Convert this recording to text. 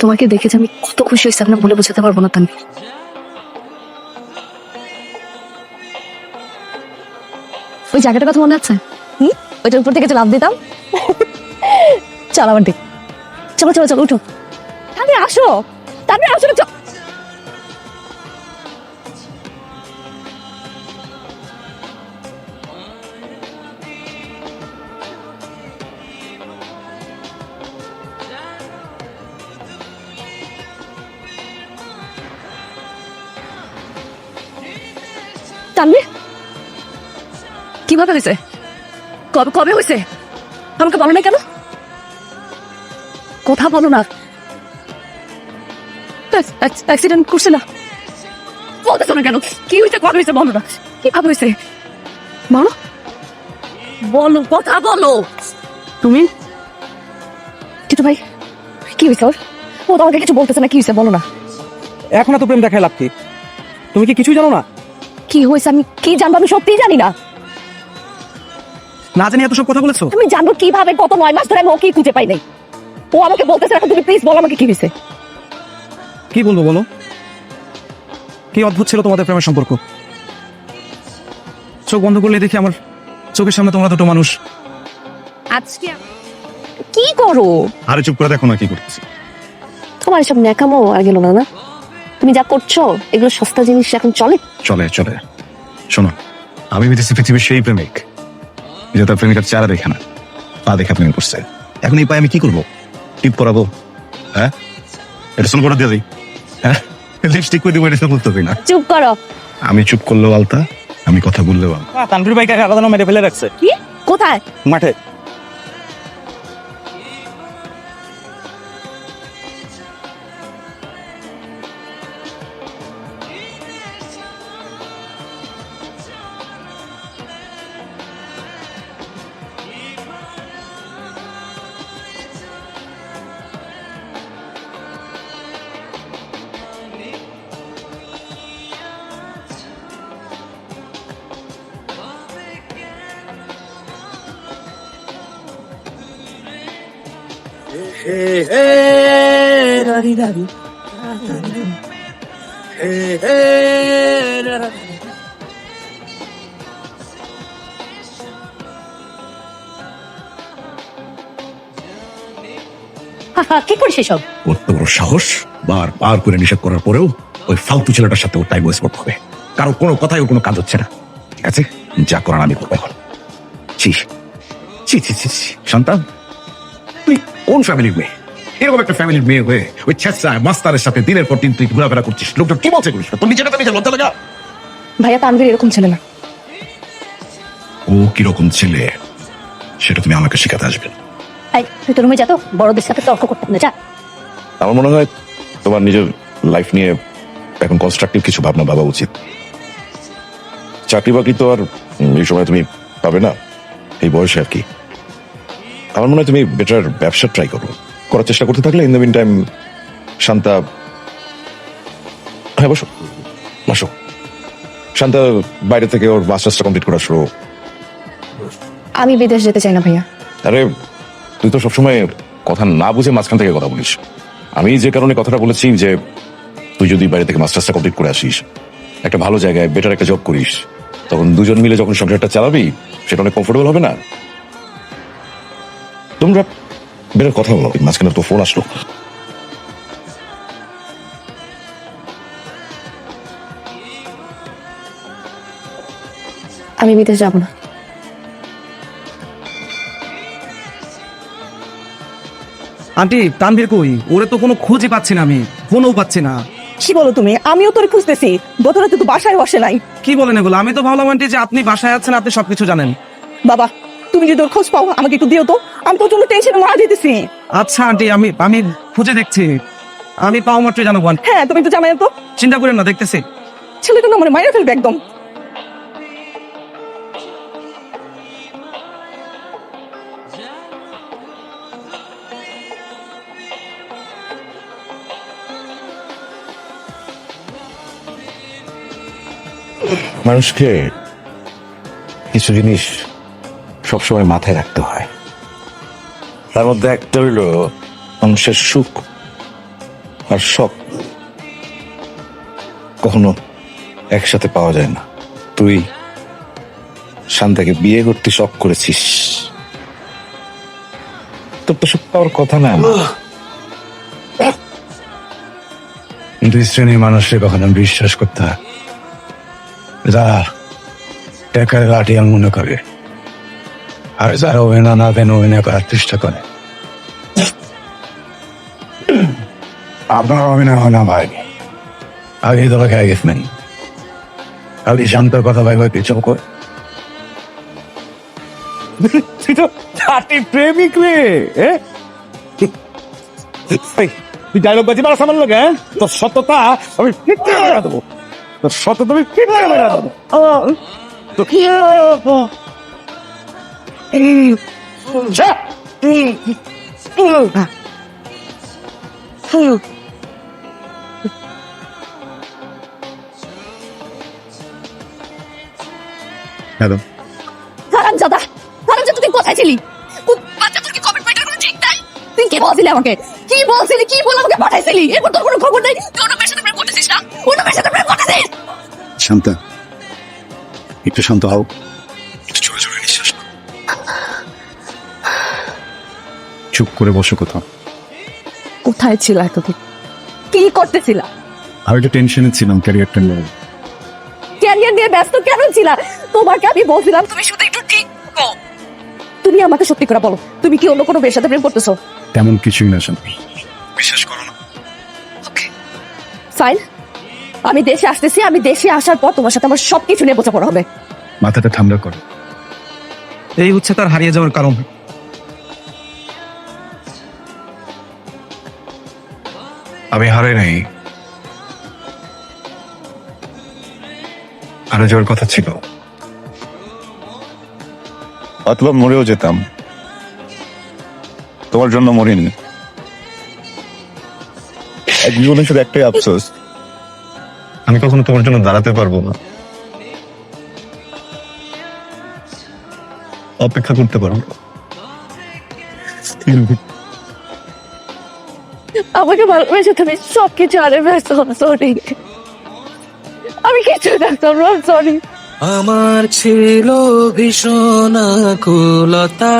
তোমাকে দেখেছি, আমি কত খুশি হয়েছি, আপনার বলে বোঝাতে পারব না তাহলে ওই জায়গাটার কথা মনে আছে? ওইটার উপর থেকে লাভ দিতাম? চল আবার দেখ চলো চলো চলো, উঠো। তাহলে আসো। তাহলে আসো কীভাবে হয়েছে? কবে কবে হয়েছে? আমাকে বলো না কেন? কথা বলো না। অ্যাক্সিডেন্ট করছে না। বলতেছো না কেন? কি হয়েছে কবে হয়েছে বলো না। কীভাবে হয়েছে? বলো। বলো কথা বলো। তুমি? টিটু ভাই কি হয়েছে ওর? ও তো আমাকে কিছু বলতেছে না কি হয়েছে বলো না। এখন এত প্রেম দেখায় লাভ কি? তুমি কি কিছুই জানো না? কি হয়েছে? আমি কি জানব? আমি সত্যিই জানি না। না জানি এত সব কথা বলেছ? তুমি জানো কীভাবে কত নয় মাস ধরে আমি ওকে খুঁজে পাই নাই। ও আমাকে বলতেছে এখন তুমি প্লিজ বলো আমাকে কি হয়েছে? কি বলব বলো? কি অদ্ভুত ছিল তোমাদের প্রেমের সম্পর্ক? চোখ বন্ধ করলে দেখি আমার চোখের সামনে তোমরা দুটো মানুষ। আজকে কি করো? আরে চুপ করে দেখো না কি করতেছি। তোমার এসব ন্যাকামো আর গেল না না? তুমি যা করছ এগুলো সস্তা জিনিস এখন চলে? চলে চলে। শোনো আমি বিদেশি পৃথিবীর সেই প্রেমিক যে তার প্রেমিকার চেহারা দেখে না পা দেখে প্রেমে করছে। এখন এই পায়ে আমি কি করব? টিপ পরাবো? হ্যাঁ? এটা শুন করে দিয়ে দিই। হ্যাঁ? লিপস্টিক করে দিব এটা বলতে হবে না। চুপ করো। আমি চুপ করলেও আলতা আমি কথা বললেও আলতা। তানভীর ভাইকে আলাদা মেরে ফেলে রাখছে। কি? কোথায়? মাঠে। কি করিস এসব ওর তো বড় সাহস। বার বার করে নিষেধ করার পরেও ওই ফালতু ছেলেটার সাথে ওর টাইম ওয়েস্ট করতে হবে। কারও কোনো কথাই ওর কোনো কাজ হচ্ছে না। ঠিক আছে? যা করার আমি করব এখন। ছি ছি ছি ছি ছি। কোন ফ্যামিলির মেয়ে। এরকম একটা ফ্যামিলির মেয়ে হয়ে ওই ছেঁচা মাস্তারের সাথে দিনের পর দিন তুই ঘোরাফেরা করছিস। লোকজন কি বলছে করিস তোর নিজের লজ্জা লাগা। ভাইয়া তানভীর এরকম ছেলে না। ও কীরকম ছেলে সেটা তুমি আমাকে শেখাতে আসবে। না। এই তুই তো রুমে যা তো বড়দের সাথে তর্ক করতে হবে না যা। আমার মনে হয় তোমার নিজের লাইফ নিয়ে এখন কনস্ট্রাকটিভ কিছু ভাবনা ভাবা উচিত। চাকরি বাকরি তো আর উম, এই সময় তুমি পাবে না এই বয়সে আর কি। আমার মনে হয় তুমি বেটার ব্যবসা ট্রাই করো। করার চেষ্টা করতে থাকলে in the meantime Shanta হ্যাঁ বসো। বসো। শান্তা বাইরে থেকে ওর মাস্টার্সটা কমপ্লিট করা শুরু। আমি বিদেশ যেতে চাই না ভাইয়া। আরে তুই তো সবসময় কথা না বুঝে মাঝখান থেকে কথা বলিস। আমি যে কারণে কথাটা বলেছি যে তুই যদি বাইরে থেকে মাস্টার্সটা কমপ্লিট করে আসিস একটা ভালো জায়গায় বেটার একটা জব করিস তখন দুজন মিলে যখন সংসারটা চালাবি সেটা অনেক কমফোর্টেবল হবে না? তোমরা বেটার কথা বলো। মাঝখানে তো ফোন আসলো। আমি বিদেশ যাব না। আন্টি তানভীর কই? ওরে তো কোনো খোঁজই পাচ্ছি না আমি। ফোনও পাচ্ছি না। কি বলো তুমি? আমিও তোরে খুঁজতেছি। গতরাতে তো বাসায় বসে নাই। কি বলেন এগুলো? আমি তো ভাবলাম আন্টি যে আপনি বাসায় আছেন আপনি সবকিছু জানেন। বাবা তুমি যদি ওর খোঁজ পাও আমাকে একটু দিও তো। আমি তোর জন্য টেনশনে মারা যেতেছি। আচ্ছা আন্টি আমি আমি খুঁজে দেখছি। আমি পাও মাত্রই জানাব আন্টি। হ্যাঁ তুমি একটু জানাই তো। চিন্তা করেন না দেখতেছি। ছেলেটা না মানে মাইরা ফেলবে একদম। মানুষকে কিছু জিনিস সবসময় মাথায় রাখতে হয়। তার মধ্যে একটা হইল মানুষের সুখ আর শখ। কখনো একসাথে পাওয়া যায় না। তুই শান্তাকে বিয়ে করতে শখ করেছিস। তোর তো সুখ পাওয়ার কথা না। দুই শ্রেণির মানুষকে কখনো বিশ্বাস করতে হয় যারা টাকার লাঠিয়াল মনে করে। আর যারা অভিনয় না দেন করার চেষ্টা করে আপনার অভিনয় হয় না ভাই আগে তো খেয়ে গেছেন খালি শান্তর কথা ভাই ভাই পিছন করে তুই তো চাটি প্রেমিক রে এ? তুই ডায়লগ বাজি মারা সামান লাগে? তোর সততা আমি ফিট দেবো তোর সততা আমি ফিট দেবো। হ্যালো। হারাম জাদা হারাম জাদা তুই কোথায় ছিলি? বাচ্চা তোর কি কমিটমেন্টের কোনো ঠিক নাই? তুই কি বলছিলি আমাকে? কি বলছিলি? কি বলে আমাকে পাঠাইছিলি? এরপর তোর কোনো খবর নাই? তুই অন্য মেয়ের সাথে প্রেম করতেছিস না? অন্য মেয়ের সাথে প্রেম করতেছিস? শান্তা একটু শান্ত হও। একটু চলে চলে নিঃশ্বাস চুপ করে বসো কোথাও। কোথায় ছিল এতদিন? কি করতেছিলা? আমি একটু টেনশনে ছিলাম ক্যারিয়ারটা নিয়ে। ক্যারিয়ার নিয়ে ব্যস্ত কেন ছিলা? তোমাকে আমি বলছিলাম তুমি শুধু একটু ঠিক। তুমি আমাকে সত্যি করে বলো তুমি কি অন্য কোনো মেয়ের সাথে প্রেম করতেছো? তেমন কিছুই না শান্তি। বিশ্বাস করো না। ফাইন আমি দেশে আসতেছি আমি দেশে আসার পর তোমার সাথে আমার সবকিছু নিয়ে বোঝাপড়া হবে। মাথাটা ঠান্ডা করো। এই হচ্ছে তার হারিয়ে যাওয়ার কারণ। আমি হারাই নাই। হারা যাওয়ার কথা ছিল। অথবা মরেও যেতাম। তোমার জন্য মরিনি। এক জীবনে শুধু একটাই আফসোস। আমি কখনো তোমার জন্য দাঁড়াতে পারব না। অপেক্ষা করতে পারব। আমাকে ভালোবেসে তুমি সব কিছু আরে ব্যস্ত সরি আমি কিছু দেখতাম না সরি আমার ছিল ভীষণ আকুলতা।